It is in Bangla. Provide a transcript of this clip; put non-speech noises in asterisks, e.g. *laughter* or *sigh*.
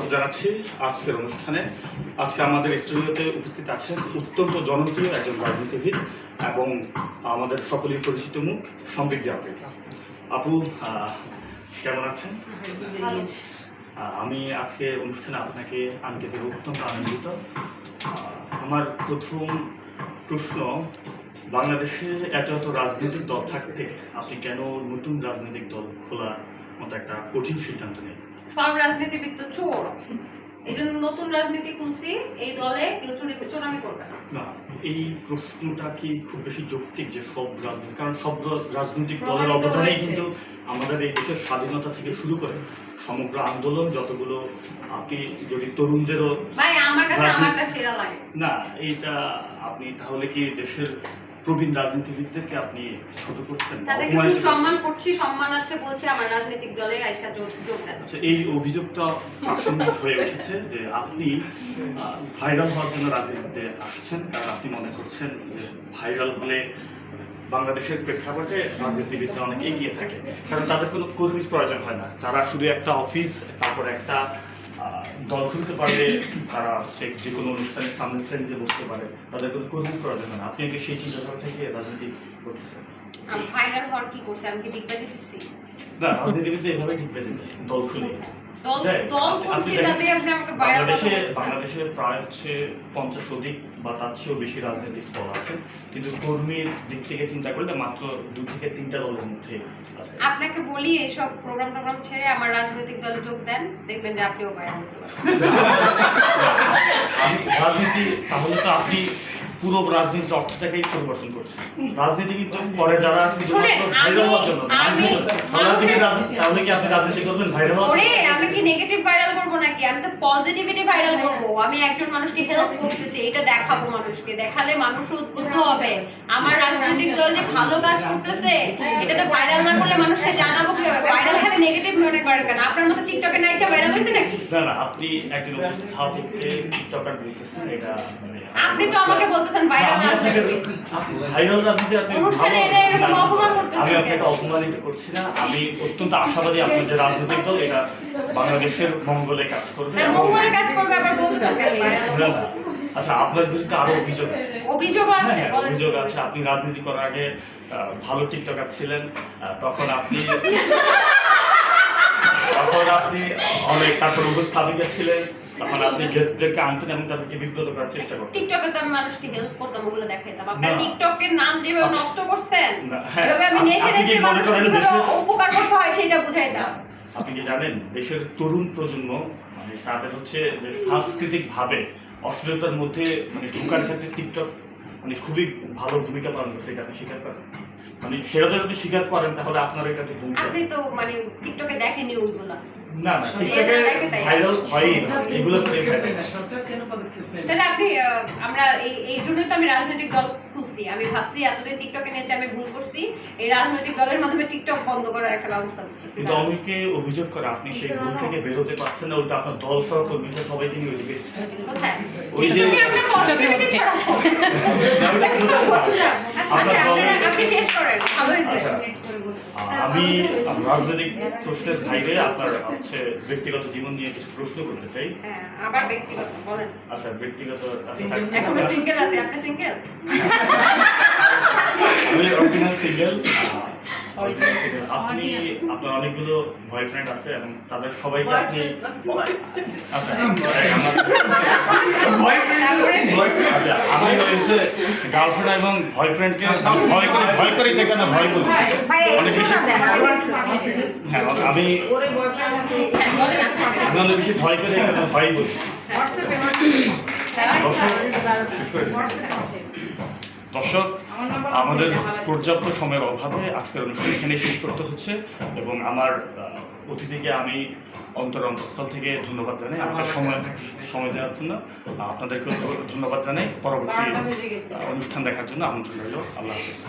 স্বাগত জানাচ্ছি আজকের অনুষ্ঠানে। আজকে আমাদের স্টুডিওতে উপস্থিত আছেন অত্যন্ত জনপ্রিয় একজন রাজনীতিবিদ এবং আমাদের সকলেই পরিচিত মুখ সমৃদ্ধি আপু আপু কেমন আছেন? আমি আজকে অনুষ্ঠানে আপনাকে আনতে পেরে অত্যন্ত আনন্দিত। আমার প্রথম প্রশ্ন, বাংলাদেশে এত এত রাজনৈতিক দল থাকতে আপনি কেন নতুন রাজনৈতিক দল খোলার মতো একটা কঠিন সিদ্ধান্ত নেন সব রাজনীতিবিদ তো চোর। এই জন্য নতুন রাজনীতি খুঁজছি এই দলে কেউ চুরি চোরামি করবে না। না এই প্রশ্নটা কি খুব বেশি যৌক্তিক যে সব রাজনীতি কারণ সব রাজনৈতিক দলের অবদানেই কিন্তু আমাদের এই দেশের স্বাধীনতা থেকে শুরু করে সমগ্র আন্দোলন যতগুলো আপনি যদি তরুণদেরও ভাই আমার কাছে আমারটা সেরা লাগে। না এইটা আপনি তাহলে কি দেশের প্রবীণ রাজনীতিবিদদেরকে আপনি ছোট করছেন তাদেরকে? সম্মান করছি সম্মানার্থে বলছি আমার রাজনৈতিক দলে যোগ আচ্ছা এই অভিযোগটা প্রাসঙ্গিক হয়ে উঠেছে যে আপনি ভাইরাল হওয়ার জন্য রাজনীতিতে আসছেন কারণ আপনি মনে করছেন যে ভাইরাল হলে বাংলাদেশের প্রেক্ষাপটে রাজনীতিবিদরা অনেক এগিয়ে থাকে। কারণ তাদের কোনো কর্মীর প্রয়োজন হয় না। তারা শুধু একটা অফিস তারপর একটা দল খুলতে পারলে তারা হচ্ছে যে কোনো অনুষ্ঠানের সামনে শ্রেণীতে বসতে পারে তাদের কোনো কর্মী প্রয়োজন হয় না। আপনি কি সেই চিন্তাধারা থেকে রাজনীতি করতেছেন? আমি ফাইনাল হওয়ার কি করছে? আমি কি ডিগবাজি দিচ্ছি? না রাজনীতিবিদ এভাবে ডিগবাজি দল খুলে। বাংলাদেশে বাংলাদেশে প্রায় হচ্ছে পঞ্চাশ অধিক বা তার চেয়েও বেশি রাজনৈতিক দল আছে। কিন্তু কর্মীর দিক থেকে চিন্তা করলে মাত্র দু থেকে তিনটা দলের মধ্যে আছে। আপনাকে বলি এইসব প্রোগ্রাম টোগ্রাম ছেড়ে আমার রাজনৈতিক দলে যোগ দেন দেখবেন যে আপনিও বাইরে *laughs* রাজনীতি তাহলে তো আপনি পুরো রাজনীতির অর্থটাকেই পরিবর্তন করছেন রাজনীতি কিন্তু করে যারা ভাইরাল হওয়ার জন্য তাহলে কি কি আপনি রাজনীতি করবেন ভাইরাল আমি কি নেগেটিভ ভাইরাল করব নাকি? আমি তো পজিটিভিটি ভাইরাল করব। আমি একজন মানুষকে হেল্প করতেছি এটা দেখাবো মানুষকে। দেখালে মানুষ উদ্বুদ্ধ হবে। আমার রাজনৈতিক দল যে ভালো কাজ করতেছে এটা তো ভাইরাল না করলে মানুষকে জানাব কীভাবে? ভাইরাল খালি নেগেটিভ মনে করেন কেন? আপনার মতো টিকটকে নাইচা ভাইরাল হয়েছে নাকি? না না আপনি একজন উপস্থাপককে এটা মানে আপনি তো আমাকে বলতেছেন ভাইরাল রাজনীতি ভাইরাল রাজনীতি আপনি অনুষ্ঠানে এরকম অপমান করতেছেন আমি আপনাকে অপমানিত করছি না। আমি অত্যন্ত আশাবাদী আপনার যে রাজনৈতিক দল এটা বাংলাদেশের মঙ্গলে কাজ করবে। হ্যাঁ, মঙ্গলে কাজ করবে আবার। আচ্ছা আপনার বিরুদ্ধে আরও অভিযোগ আছে। অভিযোগ হ্যাঁ, আছে হ্যাঁ, অভিযোগ আছে। আপনি রাজনীতি করার আগে আহ, ভালো টিকটকার ছিলেন তখন আপনি *laughs* তখন আপনি অনেক তারপর উপস্থাপিকা ছিলেন। তখন আপনি গেস্টদেরকে আনতেন এবং তাদেরকে বিব্রত করার চেষ্টা করতেন। টিকটকে তো আমি মানুষকে হেল্প করতাম ওগুলো দেখাইতাম। আপনার টিকটকের নাম যেভাবে নষ্ট করছেন হ্যাঁ, এভাবে আমি নেচে নেচে মানুষকে কীভাবে উপকার করতে হয় সেটা বুঝাইতাম। আপনি কি জানেন দেশের তরুণ প্রজন্ম মানে তাদের হচ্ছে যে সাংস্কৃতিক ভাবে অশ্লীলতার মধ্যে মানে ঢোকার ক্ষেত্রে টিকটক মানে খুবই ভালো ভূমিকা পালন করছে এটা আপনি স্বীকার করেন? মানে সেটা যদি স্বীকার করেন তাহলে আপনার এটাতে ঠিক আপনি তো মানে টিকটকে দেখেন নিউজগুলো না না টিকটকে দেখে তাই। ভাইরাল হয়ই এগুলো করে ভাইরাল সরকার কেন পদক্ষেপ নেয়? না? তাহলে আপনি আহ, আমরা এই এই জন্যই তো আমি রাজনৈতিক দল খুঁজছি আমি ভাবছি এতদিন টিকটকে নেচে আমি ভুল করছি এই রাজনৈতিক দলের মাধ্যমে টিকটক বন্ধ করার একটা ব্যবস্থা করতেছি। কিন্তু অনেকে অভিযোগ করে আপনি সেই গ্রুপ থেকে বেরোতে পারছেন না ওটা আপনার দল সহকর্মীরা সবাইকে নিয়ে ওইদিকে ওই যে-। আমি। আচ্ছা আচ্ছা ভালো আচ্ছা। রাজনৈতিক প্রশ্নের বাইরে আপনার হচ্ছে ব্যক্তিগত জীবন নিয়ে কিছু প্রশ্ন করতে চাই। হ্যাঁ আবার ব্যক্তিগত বলেন। আচ্ছা ব্যক্তিগত আচ্ছা, এখনও সিঙ্গেল আছে? আপনি সিঙ্গেল *laughs* আমি অরিজিনাল সিঙ্গেল আপনি আপনার অনেকগুলো বয়ফ্রেন্ড আছে এবং তাদের সবাইকে আপনি আচ্ছা আচ্ছা আমি গার্লফ্রেন্ড এবং বয়ফ্রেন্ডকে ভয় করে ভয় করি থেকে না ভয় করি। অনেক বেশি শোনা দেন আরও আছে। হ্যাঁ আমি হ্যাঁ, আমি অনেক বেশি ভয় করি এখানে ভয় বলি দর্শক আমাদের পর্যাপ্ত সময়ের অভাবে আজকের অনুষ্ঠান এখানে শেষ করতে হচ্ছে এবং আমার অতিথিকে আমি অন্তর অন্তঃস্থল থেকে ধন্যবাদ জানাই। আপনার সময় সময় দেওয়ার জন্য আপনাদেরকেও ধন্যবাদ জানাই। পরবর্তী অনুষ্ঠান দেখার জন্য আমন্ত্রণ রইল। আল্লাহ হাফিজ।